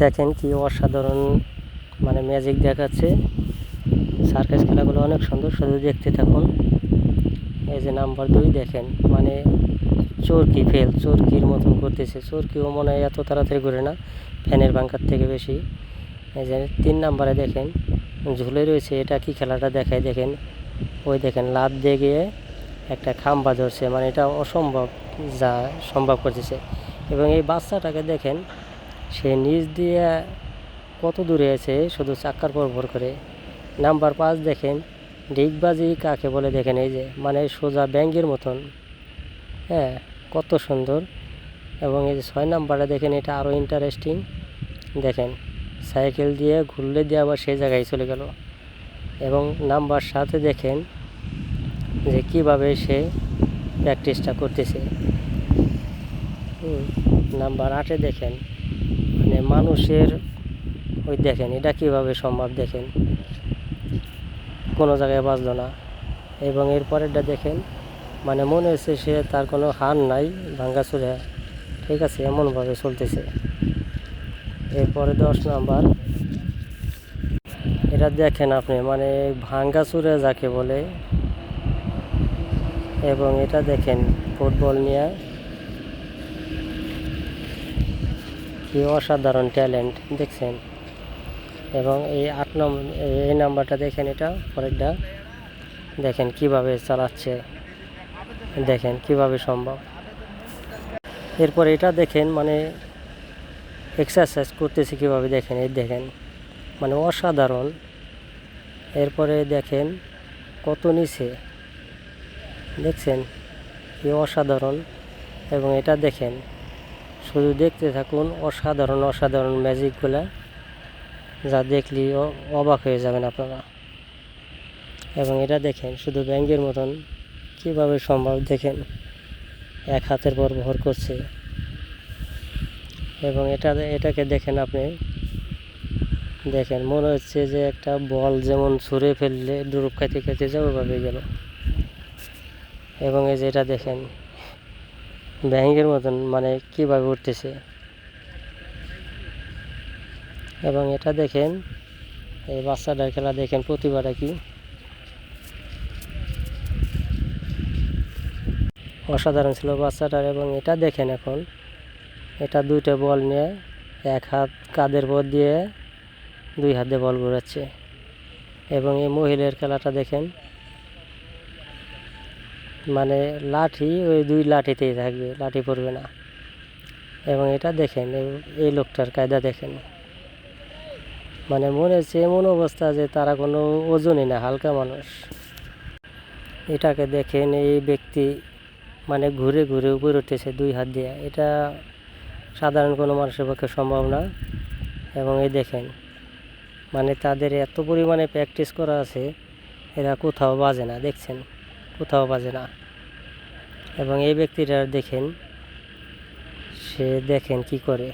দেখেন কি অসাধারণ মানে ম্যাজিক দেখাচ্ছে। সার্কাস খেলাগুলো অনেক সুন্দর, শুধু দেখতে থাকুন। এই যে নাম্বার দুই দেখেন মানে চরকি ফেল চরকির মতন করতেছে। চরকিও মনে হয় এত তাড়াতাড়ি করে না, ফ্যানের বাঙ্কার থেকে বেশি। এই যে তিন নাম্বারে দেখেন, ঝুলে রয়েছে, এটা কি খেলাটা দেখায়? দেখেন, ওই দেখেন লাত দিয়ে গিয়ে একটা খাম্বা ধরছে মানে এটা অসম্ভব যা সম্ভব করতেছে। এবং এই বাচ্চাটাকে দেখেন সে নিচ দিয়ে কত দূরে আছে শুধু চাক্কার পর ভর করে। নাম্বার পাঁচ দেখেন, ডিগবাজি কাকে বলে দেখেন এই যে মানে সোজা ব্যাঙ্গের মতন। হ্যাঁ কত সুন্দর। এবং এই যে ছয় নাম্বারটা দেখেন, এটা আরও ইন্টারেস্টিং দেখেন, সাইকেল দিয়ে ঘুরলে দিয়ে আবার সেই জায়গায় চলে গেল। এবং নাম্বার সাথে দেখেন যে কীভাবে সে প্র্যাকটিসটা করতেছে। নাম্বার আটে দেখেন মানে মানুষের, ওই দেখেন, এটা কীভাবে সম্ভব দেখেন? কোনো জায়গায় বাজলো না। এবং এর পরেরটা দেখেন মানে মনে হচ্ছে সে তার কোনো হার নাই ভাঙ্গা ভাঙ্গাচুরা, ঠিক আছে, এমনভাবে চলতেছে। এরপরে দশ নাম্বার, এটা দেখেন আপনি মানে ভাঙ্গা ভাঙ্গাচুরা যাকে বলে, এবং এটা দেখেন, ফুটবল নিয়ে কি অসাধারণ ট্যালেন্ট, দেখছেন? এবং এই আট নম্বর এই নাম্বারটা দেখেন এটা, পরেরটা। দেখেন কীভাবে চালাচ্ছে, দেখেন কীভাবে সম্ভব। এরপর এটা দেখেন মানে এক্সারসাইজ করতেছে কীভাবে, দেখেন, এই দেখেন। মানে অসাধারণ। এরপরে দেখেন কত নিচে দেখছেন? কি অসাধারণ। এবং এটা দেখেন শুধু দেখতে থাকুন অসাধারণ অসাধারণ ম্যাজিকগুলা, যা দেখলি অবাক হয়ে যাবেন আপনারা। এবং এটা দেখেন, শুধু ব্যাঙ্গের মতন কীভাবে সম্ভব দেখেন, এক হাতের পর ভর করছে। এবং এটা এটাকে দেখেন আপনি, দেখেন মনে হচ্ছে যে একটা বল যেমন ছুঁড়ে ফেললে ডুরুপ খাইতে খাইতে যাবে ওভাবে গেল। এবং এই যে এটা দেখেন ব্যাঙ্গের মতন মানে কীভাবে উঠতেছে। এবং এটা দেখেন, এই বাচ্চাটার খেলা দেখেন প্রতিভাটা কি। অসাধারণ ছিল বাচ্চাটার, এবং এটা দেখেন এখন, এটা দুইটা বল নিয়ে, এক হাত কাঁধের পর দিয়ে দুই হাতে বল ঘোরাচ্ছে। এবং এই মহিলার খেলাটা দেখেন মানে লাঠি, ওই দুই লাঠিতেই থাকবে, লাঠি পড়বে না। এবং এটা দেখেন, এই- লোকটার কায়দা দেখেন। মানে মনে হচ্ছে এমন অবস্থা যে তারা কোনো ওজনই না, হালকা মানুষ। এটাকে দেখেন, এই ব্যক্তি মানে ঘুরে ঘুরে উপরে উঠতেছে দুই হাত দিয়ে। এটা সাধারণ কোনো মানুষের পক্ষে সম্ভব না। এবং এই দেখেন মানে তাদের এত পরিমাণে প্র্যাকটিস করা আছে, এরা কোথাও বাজে না, দেখছেন? কোথাও বাজে না। এবং এই ব্যক্তিটা দেখেন সে দেখেন কি করে।